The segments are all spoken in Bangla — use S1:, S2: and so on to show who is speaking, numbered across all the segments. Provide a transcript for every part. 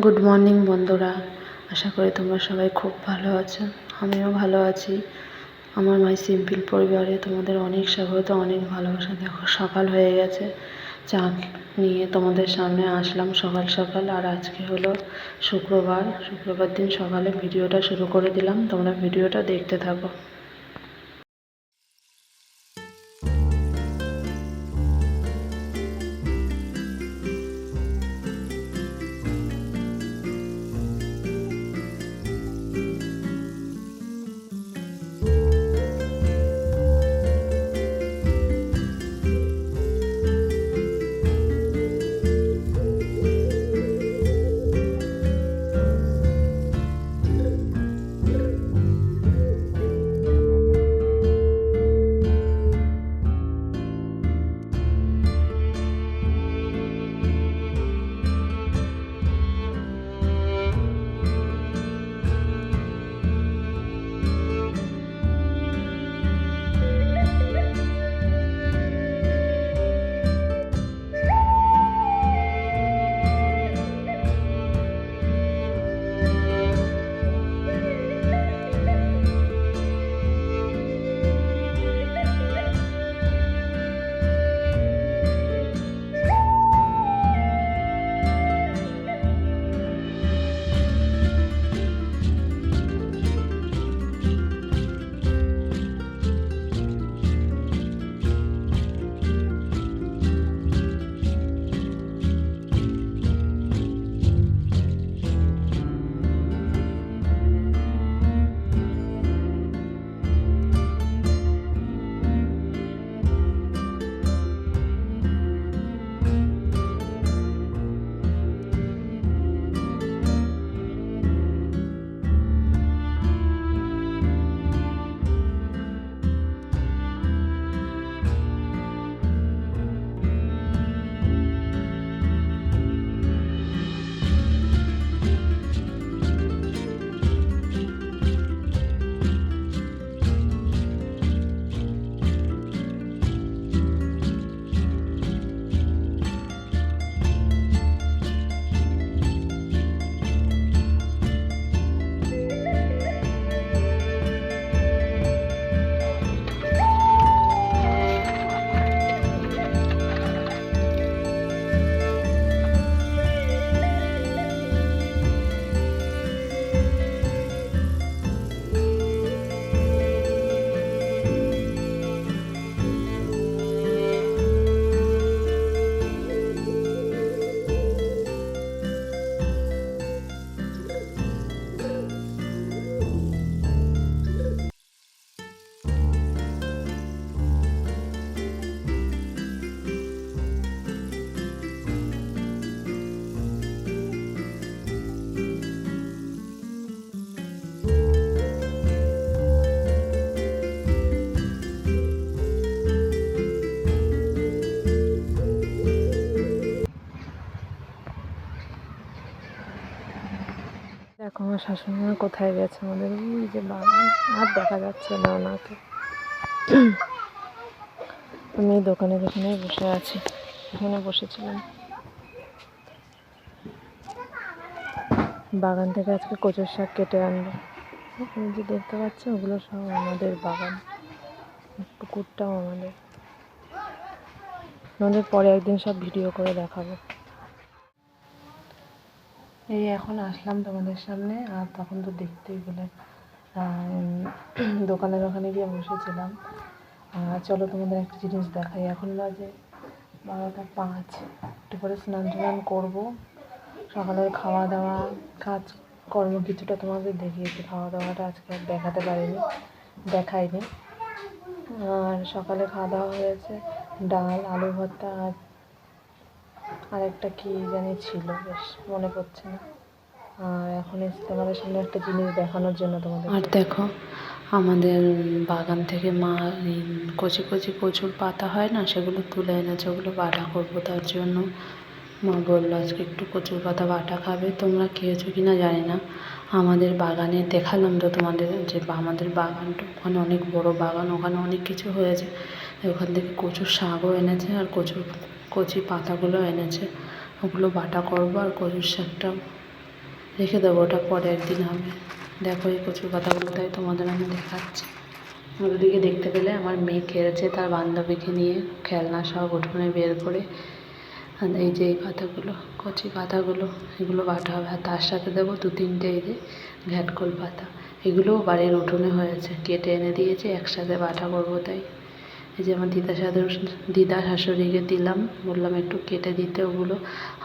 S1: গুড মর্নিং বন্ধুরা। আশা করি তোমরা সবাই খুব ভালো আছো। আমিও ভালো আছি। আমার মাই সিম্পল পরিবারে তোমাদের অনেক স্বাগত, অনেক ভালোবাসা। দেখো, সকাল হয়ে গেছে। চা নিয়ে তোমাদের সামনে আসলাম সকাল সকাল। আর আজকে হলো শুক্রবার। শুক্রবার দিন সকালে ভিডিওটা শুরু করে দিলাম। তোমরা ভিডিওটা দেখতে থাকো। শাশুড়িমা কোথায় গেছে আমাদের? ওই যে বাবা, আর দেখা যাচ্ছে না ওনাকে। আমি দোকানে দোকানে বসে আছি। এখানে বসেছিলাম। বাগান থেকে আজকে কচুর শাক কেটে আনব। এই যে দেখতে পাচ্ছ, ওগুলো সব আমাদের বাগান। পুকুরটাও আমাদের। আমাদের পরে একদিন সব ভিডিও করে দেখাবো। এই এখন আসলাম তোমাদের সামনে, আর তখন তো দেখতেই পেলে। দোকানের ওখানে গিয়ে বসেছিলাম। আর চলো তোমাদের একটা জিনিস দেখাই। এখন বাজে বারোটা পাঁচ। একটু পরে স্নান টান করব। সকালের খাওয়া দাওয়া কাজ কর্ম কিছুটা তোমাদের দেখিয়েছি। খাওয়া দাওয়াটা আজকে আর দেখাতে পারিনি, দেখাইনি। আর সকালে খাওয়া দাওয়া হয়েছে। ডাল, আলু ভর্তা আর আরেকটা কি জানি ছিল বেশ মনে পড়ছে না। আর এখন এসে তোমাদের সামনে একটা জিনিস দেখানোর জন্য তোমাদের আর দেখো আমাদের বাগান থেকে মা কচি কচি প্রচুর পাতা হয় না সেগুলো তুলে এনেছে ওগুলো বাটা করব। তার জন্য মা বলল আজকে একটু কচুর পাতা বাটা খাবে তোমরা খেয়েছো কি না জানি না। আমাদের বাগানে দেখালাম তো তোমাদের যে আমাদের বাগানটা ওখানে অনেক বড় বাগান ওখানে অনেক কিছু হয়েছে। ওখান থেকে কচুর শাকও এনেছে আর কচুর কচি পাতাগুলো এনেছে। ওগুলো বাটা করব আর কচুর শাকটা রেখে দেবো ওটা পরে একদিন হবে। দেখো এই কচুর পাতাগুলো তাই তোমাদের আমি দেখাচ্ছি। ওদিকে দেখতে পেলে আমার মেয়ে খেলেছে তার বান্ধবীকে নিয়ে খেলনা সব উঠোনে বের করে। এই যে এই পাতাগুলো, কচি পাতাগুলো, এগুলো বাটা হবে। আর তার সাথে দেবো দু তিনটে এই যে ঘ্যাটকোল পাতা। এগুলোও বাড়ির উঠোনে হয়েছে। কেটে এনে দিয়েছে, একসাথে বাটা করব তাই। এই যে আমার দিদা শাশুড়ি দিদা শাশুড়িকে দিলাম। বললাম, একটু কেটে দিতে ওগুলো।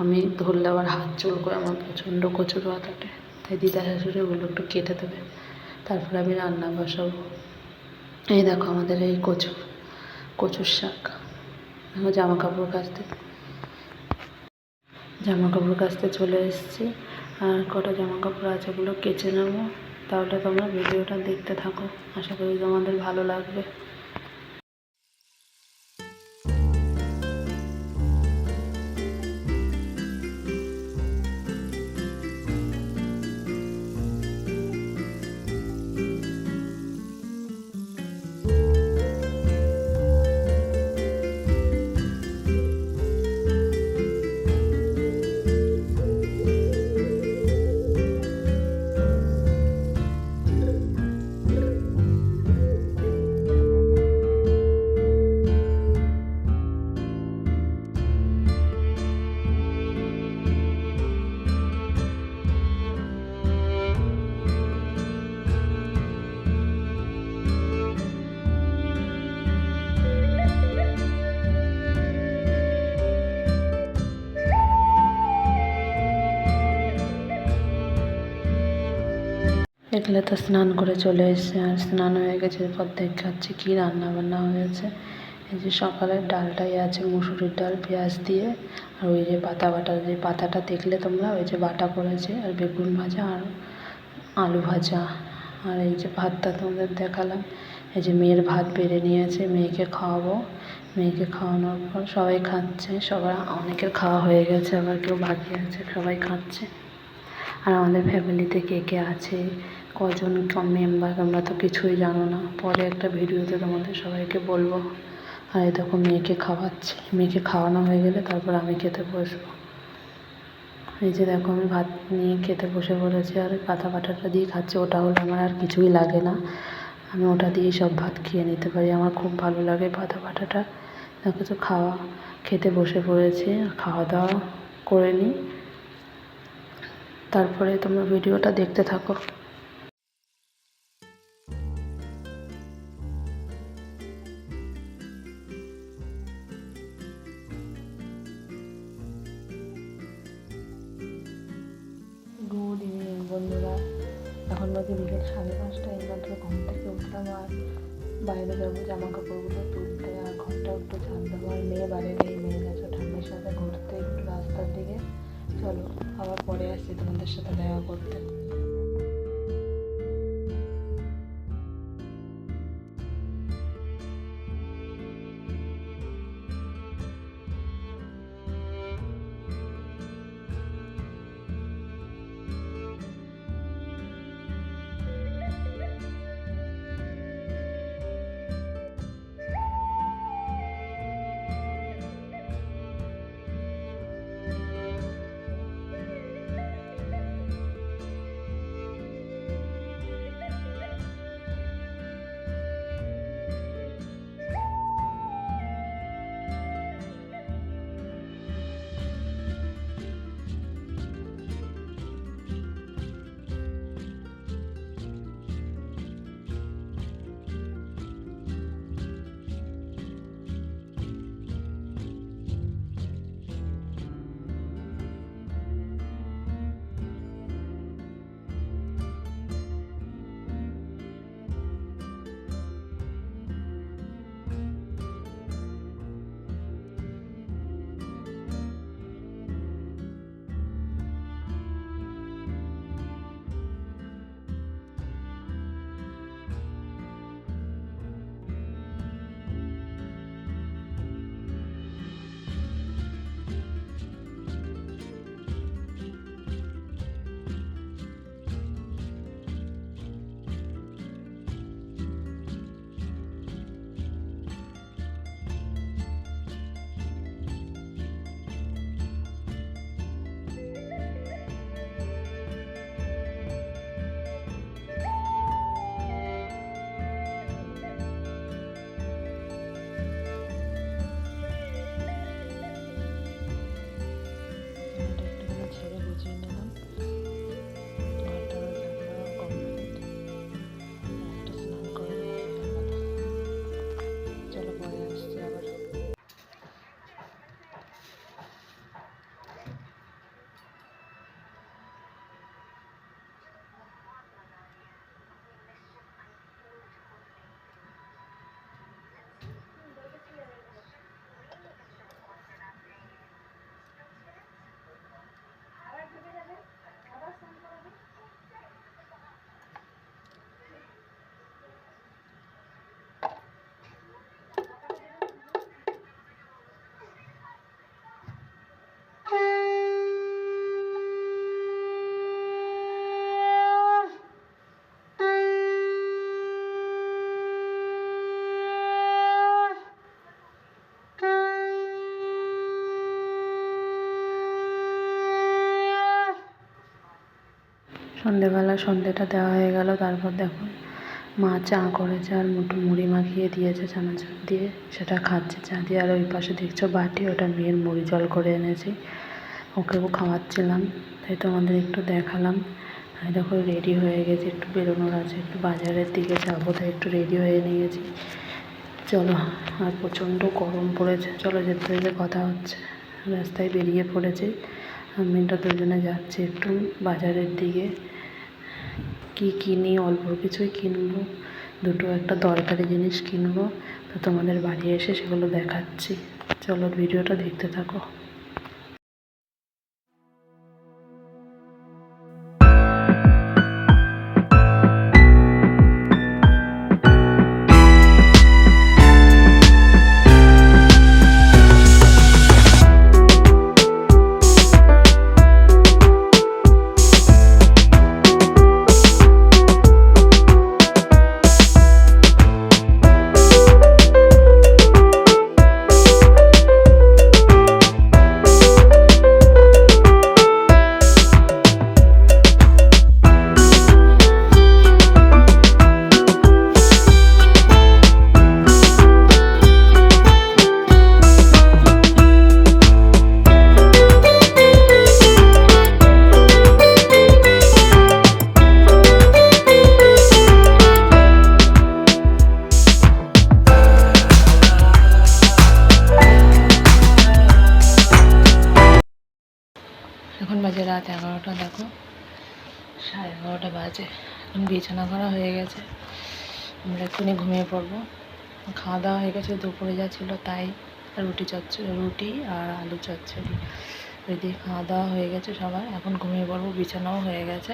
S1: আমি ধরলে আবার হাত করে আমার প্রচণ্ড কচুর পাতাটা তাই দিদা শাশুড়ি ওগুলো একটু কেটে দেবে। তারপরে আমি রান্না বসাবো। এই দেখো আমাদের এই কচু কচুর শাক। জামা কাপড় কাচতে। জামা কাপড় কাচতে চলে এসেছি। আর কটা জামা কাপড় আছে ওগুলো কেচে নেব। তাহলে তোমরা ভিডিওটা দেখতে থাকো। আশা করি তোমাদের ভালো লাগবে। এগুলো তো স্নান করে চলে এসেছে আর স্নান হয়ে গেছে, এরপর দেখাচ্ছি কী রান্না বান্না হয়েছে। এই যে সকালের ডালটাই আছে, মুসুরির ডাল, পেঁয়াজ দিয়ে, আর ওই যে পাতা বাটা, যে পাতাটা দেখলে তোমরা, ওই যে বাটা করেছে, আর বেগুন ভাজা আর আলু ভাজা। আর এই যে ভাতটা তোমাদের দেখালাম, এই যে মেয়ের ভাত বেড়ে নিয়েছে, মেয়েকে খাওয়াবো। মেয়েকে খাওয়ানোর পর সবাই খাচ্ছে, সবার অনেকের খাওয়া হয়ে গেছে, আবার কেউ বাকি আছে, সবাই খাচ্ছে। আর আমাদের ফ্যামিলিতে কে কে আছে? কজন মেম্বার তোমরা তো কিছুই জানো না। পরে একটা ভিডিওতে তোমাদের সবাইকে বলব, আর এই দেখো মেয়েকে খাওয়াচ্ছি। মেয়েকে খাওয়ানো হয়ে গেলে তারপর আমি খেতে বসবো। এই যে দেখো আমি ভাত নিয়ে খেতে বসে পড়েছি আর পাতা বাটাটা দিয়ে খাচ্ছি। ওটা হলে আমার আর কিছুই লাগে না। আমি ওটা দিয়েই সব ভাত খেয়ে নিতে পারি। আমার খুব ভালো লাগে পাতা বাটাটা। দেখো তো খাওয়া, খেতে বসে পড়েছি। খাওয়া দাওয়া করে নিই। তারপরে তোমরা ভিডিওটা দেখতে থাকো। বন্ধুরা, এখন বাজে বিকেল সাড়ে পাঁচটা এইমাত্র ঘুম থেকে উঠলাম আর বাইরে যাব জামা কাপড়গুলো তুলতে আর ঘরটা একটু ছাড়তে আর মেয়ে বাইরে নেই, মেয়ে গেছে ঠান্ডার সাথে ঘুরতে একটু রাস্তার দিকে। চলো আবার পরে আসছি তোমাদের সাথে দেখা করতে। সন্ধেবেলা সন্ধেটা দেওয়া হয়ে গেল, তারপর দেখো মা চা করেছে আর মুঠো মুড়ি মাখিয়ে দিয়েছে চানাচুর দিয়ে, সেটা খাচ্ছে চা দিয়ে। আর ওই পাশে দেখছ বাটি, ওটা মেয়ের মুড়ি জল করে এনেছি ওকেও খাওয়াচ্ছিলাম। তাই তোমাদের একটু দেখালাম। আর দেখো রেডি হয়ে গেছে, একটু বেরোনোর আছে, একটু বাজারের দিকে যাব, তাই একটু রেডি হয়ে নিয়েছি। চলো, আর প্রচণ্ড গরম পড়েছে, চলো যেতে যেতে কথা হচ্ছে। রাস্তায় বেরিয়ে পড়েছে। আমরা দুজনে যাচ্ছি একটু বাজারের দিকে। কি কিনি, অল্প কিছুই কিনবো, দুটো একটা দরকারি জিনিস কিনবো, তো তোমাদের বাড়ি এসে সেগুলো দেখাচ্ছি। চলো ভিডিওটা দেখতে থাকো। এগারোটা দেখো। সাড়ে এগারোটা বাজে। এখন বিছানা করা হয়ে গেছে। আমরা এক্ষুনি ঘুমিয়ে পড়ব। খাওয়া দাওয়া হয়ে গেছে, দুপুরে যা ছিল তাই। রুটি চচ্চড়ি রুটি আর আলু চচ্চড়ি। ওই দিয়ে খাওয়া দাওয়া হয়ে গেছে সবার। এখন ঘুমিয়ে পড়ব, বিছানাও হয়ে গেছে।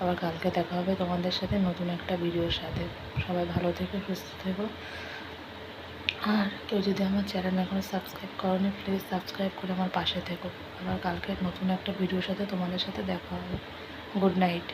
S1: আবার কালকে দেখা হবে তোমাদের সাথে নতুন একটা ভিডিওর সাথে। সবাই ভালো থেকো, সুস্থ থেকো। আর কেউ যদি আমার চ্যানেল এখনও সাবস্ক্রাইব করনি প্লিজ সাবস্ক্রাইব করে আমার পাশে থেকো। আবার কালকে নতুন একটা ভিডিওর সাথে তোমাদের সাথে দেখা হবে। Good night